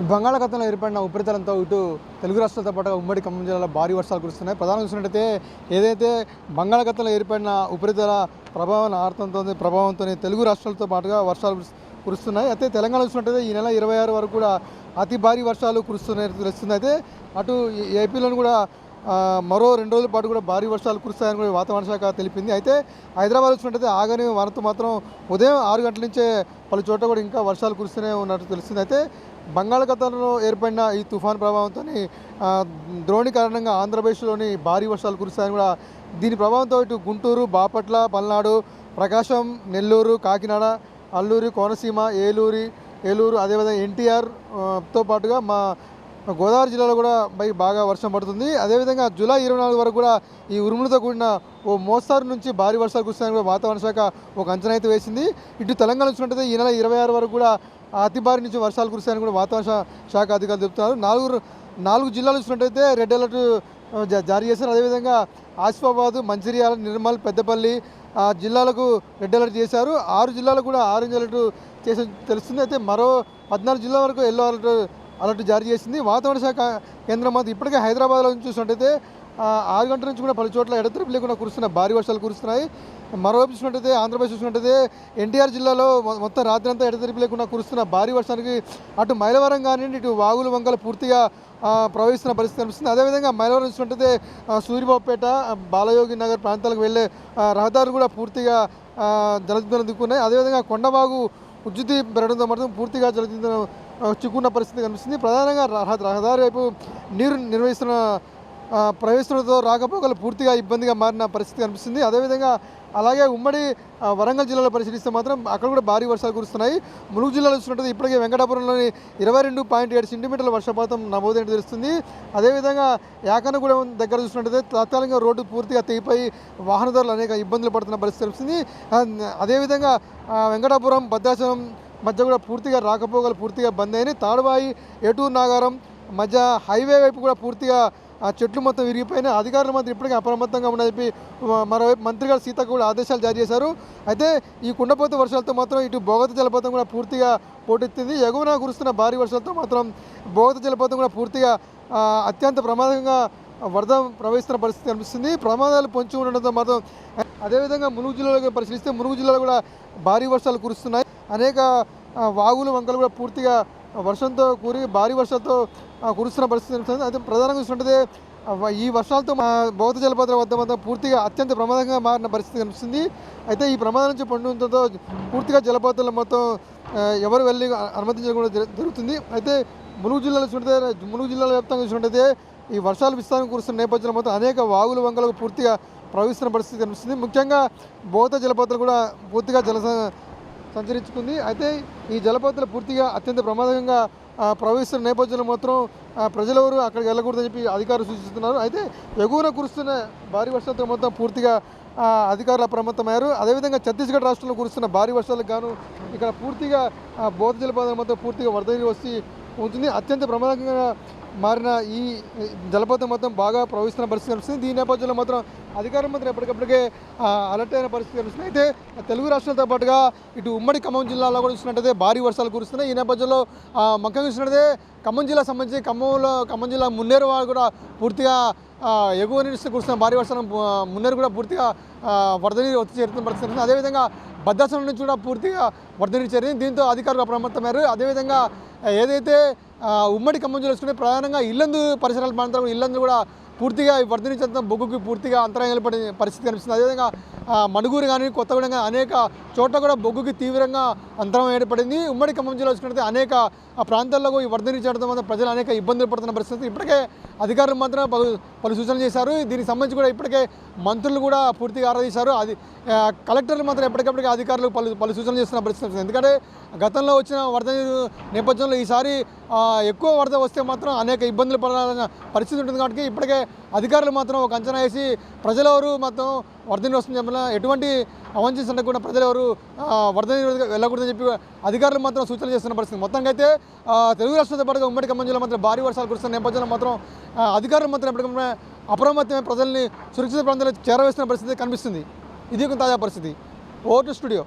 బంగాళాఖాతంలో ఏర్పడిన ఉపరితలంతో ఇటు తెలుగు రాష్ట్రాలతో పాటుగా ఉమ్మడి ఖమ్మం జిల్లాలో భారీ వర్షాలు కురుస్తున్నాయి. ప్రధానంగా చూసినట్టయితే ఏదైతే బంగాళాఖాతంలో ఏర్పడిన ఉపరితల ప్రభావం ఆర్తంతో ప్రభావంతో తెలుగు రాష్ట్రాలతో పాటుగా వర్షాలు కురుస్తున్నాయి. అయితే తెలంగాణ చూసినట్టయితే ఈ నెల ఇరవై ఆరు వరకు కూడా అతి భారీ వర్షాలు కురుస్తున్నాయి తెలుస్తుంది. అయితే అటు ఈ- ఏపీలోను కూడా మరో రెండు రోజుల పాటు కూడా భారీ వర్షాలు కురుస్తాయని కూడా వాతావరణ శాఖ తెలిపింది. అయితే హైదరాబాద్ వచ్చినట్టయితే ఆగని వరత మాత్రం ఉదయం ఆరు గంటల నుంచే పలు చోట్ల కూడా ఇంకా వర్షాలు కురుస్తూనే ఉన్నట్టు తెలుస్తుంది. అయితే బంగాళాఖాతంలో ఏర్పడిన ఈ తుఫాన్ ప్రభావంతో ద్రోణి కారణంగా ఆంధ్రప్రదేశ్లోని భారీ వర్షాలు కురుస్తాయని కూడా దీని ప్రభావంతో ఇటు గుంటూరు బాపట్ల పల్నాడు ప్రకాశం నెల్లూరు కాకినాడ అల్లూరి కోనసీమ ఏలూరి ఏలూరు అదేవిధంగా ఎన్టీఆర్తో పాటుగా మా గోదావరి జిల్లాలో కూడా బై బాగా వర్షం పడుతుంది. అదేవిధంగా జూలై ఇరవై నాలుగు వరకు కూడా ఈ ఉరుములతో కూడిన ఓ మోస్తారు నుంచి భారీ వర్షాలు కురుస్తాయని కూడా వాతావరణ శాఖ ఒక అంచనా అయితే వేసింది. ఇటు తెలంగాణ చూసినట్టయితే ఈ నెల ఇరవై ఆరు వరకు కూడా అతి భారీ నుంచి వర్షాలు కురుస్తాయని కూడా వాతావరణ శాఖ అధికారులు చెబుతున్నారు. నాలుగు నాలుగు జిల్లాలు చూసినట్టయితే రెడ్ అలర్ట్ జారీ చేశారు. అదేవిధంగా ఆసిఫాబాద్ మంచిర్యాల నిర్మల్ పెద్దపల్లి ఆ జిల్లాలకు రెడ్ అలర్ట్ చేశారు. ఆరు జిల్లాలకు కూడా ఆరెంజ్ అలర్ట్ చేసి తెలుస్తుంది. అయితే మరో పద్నాలుగు జిల్లాల వరకు ఎల్లో అలర్ట్ అలర్ట్ జారీ చేసింది. వాతావరణ శాఖ కేంద్రం మాత్రం ఇప్పటికే హైదరాబాద్లో చూసినట్టయితే ఆరు గంటల నుంచి కూడా పలు చోట్ల ఎడతెరిపి లేకుండా కురుస్తున్న భారీ వర్షాలు కురుస్తున్నాయి. మరోవైపు చూసినట్టయితే ఆంధ్రప్రదేశ్ చూసినట్టయితే ఎన్టీఆర్ జిల్లాలో మొత్తం రాత్రి అంతా ఎడతెరిపి లేకుండా కురుస్తున్న భారీ వర్షానికి అటు మైలవరం కానివ్వండి ఇటు వాగులు వంకలు పూర్తిగా ప్రవహిస్తున్న పరిస్థితి కనిపిస్తుంది. అదేవిధంగా మైలవరం చూసినట్టయితే సూర్యబాబుపేట బాలయోగి నగర్ ప్రాంతాలకు వెళ్ళే రహదారులు కూడా పూర్తిగా ఆ, జలదిందలు దిక్కున్నాయి అదేవిధంగా కొండవాగు ఉజ్జుతి పెరగడంతో మాత్రం పూర్తిగా జలదిందలు చిక్కున్న పరిస్థితి కనిపిస్తుంది. ప్రధానంగా రహ- రహదారి వైపు నీరు నిర్వహిస్తున్న ప్రవేశంతో రాకపోకలు పూర్తిగా ఇబ్బందిగా మారిన పరిస్థితి కనిపిస్తుంది. అదేవిధంగా అలాగే ఉమ్మడి వరంగల్ జిల్లాలో పరిశీలిస్తే మాత్రం అక్కడ కూడా భారీ వర్షాలు కురుస్తున్నాయి. ములుగు జిల్లాలో చూసినట్టు ఇప్పటికే వెంకటాపురంలోని ఇరవై రెండు పాయింట్ ఏడు సెంటీమీటర్ల వర్షపాతం నమోదైనట్టు తెలుస్తుంది. అదేవిధంగా యాకనగూడెం దగ్గర చూసినట్టయితే తాత్కాలికంగా రోడ్డు పూర్తిగా తెగిపోయి వాహనదారులు అనేక ఇబ్బందులు పడుతున్న పరిస్థితి తెలుస్తుంది అదేవిధంగా వెంకటాపురం భద్రాచలం మధ్య కూడా పూర్తిగా రాకపోకలు పూర్తిగా బంద్ అయినాయి. తాడుబాయి ఏటూరు నాగారం మధ్య హైవే వైపు కూడా పూర్తిగా ఆ చెట్లు మొత్తం విరిగిపోయినాయి. అధికారులు మాత్రం ఇప్పటికీ అప్రమత్తంగా ఉండని చెప్పి మరోవైపు మంత్రి గారు సీతకు కూడా ఆదేశాలు జారీ చేశారు. అయితే ఈ కుండపోత వర్షాలతో మాత్రం ఇటు బోగత జలపాతం కూడా పూర్తిగా పోటెత్తింది. ఎగువన కురుస్తున్న భారీ వర్షాలతో మాత్రం బోగత జలపాతం కూడా పూర్తిగా అత్యంత ప్రమాదంగా వరద ప్రవహిస్తున్న పరిస్థితి కనిపిస్తుంది. ప్రమాదాలు పొంచి ఉండడంతో మాత్రం అదేవిధంగా మునుగు జిల్లాలో పరిశీలిస్తే మునుగు జిల్లాలో కూడా భారీ వర్షాలు కురుస్తున్నాయి. అనేక వాగులు వంకలు కూడా పూర్తిగా వర్షంతో కూరి భారీ వర్షాలతో కురుస్తున్న పరిస్థితి అయితే ప్రధానంగా చూసినట్టయితే ఈ వర్షాలతో మా బౌద్ధ జలపాతం వద్ద మొత్తం పూర్తిగా అత్యంత ప్రమాదంగా మారిన పరిస్థితి కనిపిస్తుంది. అయితే ఈ ప్రమాదం నుంచి పొందడంతో పూర్తిగా జలపాతాలు మొత్తం ఎవరు వెళ్ళి అనుమతించకుండా జరు- జరుగుతుంది. అయితే ములుగు జిల్లాలో చూసినట్టయితే ములుగు జిల్లాలో వ్యాప్తంగా చూసినట్టయితే ఈ వర్షాలు విస్తారం కురుస్తున్న నేపథ్యంలో మొత్తం అనేక వాగులు వంకలకు పూర్తిగా ప్రవహిస్తున్న పరిస్థితి కనిపిస్తుంది. ముఖ్యంగా బౌద్ధ జలపాతాలు కూడా పూర్తిగా జల సంచరించుకుంది. అయితే ఈ జలపాతాలు పూర్తిగా అత్యంత ప్రమాదకంగా ప్రవహిస్తున్న నేపథ్యంలో మాత్రం ఆ, ప్రజలెవరు అక్కడికి వెళ్ళకూడదని చెప్పి అధికారులు సూచిస్తున్నారు. అయితే ఎగువన కురుస్తున్న భారీ వర్షాలతో మొత్తం పూర్తిగా అధికారులు అప్రమత్తమయ్యారు. అదేవిధంగా ఛత్తీస్గఢ్ రాష్ట్రంలో కురుస్తున్న భారీ వర్షాలకు గాను ఇక్కడ పూర్తిగా బౌద్ధ బోధ జలపాతం మొత్తం పూర్తిగా వరద వచ్చి ఉంటుంది. అత్యంత ప్రమాదకంగా మారిన ఈ జలపాతం మొత్తం బాగా ప్రవహిస్తున్న పరిస్థితి కనిపిస్తుంది. దీని నేపథ్యంలో మాత్రం అధికారం మాత్రం ఎప్పటికప్పటికే అలర్ట్ అయిన పరిస్థితి కనిపిస్తుంది. అయితే తెలుగు రాష్ట్రాలతో పాటుగా ఇటు ఉమ్మడి ఖమ్మం జిల్లాలో కూడా చూసినట్టయితే భారీ వర్షాలు కురుస్తున్నాయి. ఈ నేపథ్యంలో ముఖ్యంగా చూసినట్టయితే ఖమ్మం జిల్లా సంబంధించి ఖమ్మంలో ఖమ్మం జిల్లా మున్నేరు వాళ్ళు కూడా పూర్తిగా ఎగువ నుంచి కురుస్తున్న భారీ వర్షం మున్నేరు కూడా పూర్తిగా వరద నీరు వచ్చి చేరుతున్న పరిస్థితి కనిపిస్తుంది. అదేవిధంగా భద్రాచలం నుంచి కూడా పూర్తిగా వరద నీరు చేరింది. దీంతో అధికారులు అప్రమత్తమయ్యారు. అదేవిధంగా ఏదైతే ఉమ్మడి ఖమ్మం జిల్లా చూసుకుంటే ప్రధానంగా ఇల్లందు పరిసరాల ప్రాంతాలు ఇల్లందు కూడా పూర్తిగా ఈ వరద బొగ్గుకి పూర్తిగా అంతరాయం ఏర్పడిన పరిస్థితి కనిపిస్తుంది. అదేవిధంగా మణుగూరు కానీ కొత్తగూడెం కానీ అనేక చోట్ల కూడా బొగ్గుకి తీవ్రంగా అంతరం ఏర్పడింది. ఉమ్మడి ఖమ్మం జిల్లా వచ్చినట్లయితే అనేక ప్రాంతాల్లో ఈ వరద నీరు చేరడం వల్ల ప్రజలు అనేక ఇబ్బందులు పడుతున్న పరిస్థితి. ఇప్పటికే అధికారులు మాత్రం పలు పలు సూచనలు చేశారు. దీనికి సంబంధించి కూడా ఇప్పటికే మంత్రులు కూడా పూర్తిగా ఆరాధించారు అది కలెక్టర్లు మాత్రం ఎప్పటికప్పటికే అధికారులు పలు పలు సూచనలు చేస్తున్న పరిస్థితి ఎందుకంటే గతంలో వచ్చిన వరద నీరు నేపథ్యంలో ఈసారి ఎక్కువ వరద వస్తే మాత్రం అనేక ఇబ్బందులు పడాలన్న పరిస్థితి ఉంటుంది. కాబట్టి ఇప్పటికే అధికారులు మాత్రం ఒక అంచనా వేసి ప్రజలెవరు మాత్రం వరద నీరు వస్తుంది చెప్పిన ఎటువంటి అవంచన ఉండకుండా ప్రజలెవరు వరద నీరు వెళ్ళకూడదని చెప్పి అధికారులు మాత్రం సూచనలు చేస్తున్న పరిస్థితి. మొత్తంగా అయితే తెలుగు రాష్ట్రంతో పాటుగా ఉమ్మడి ఖమ్మం జిల్లా మాత్రం భారీ వర్షాలు కురుస్తున్న నేపథ్యంలో మాత్రం అధికారులు మాత్రం ఎప్పటికప్పుడు అప్రమత్తమైన ప్రజల్ని సురక్షిత ప్రాంతాలకు చేరవేస్తున్న పరిస్థితి కనిపిస్తుంది. ఇది ఒక తాజా పరిస్థితి. Vote studio.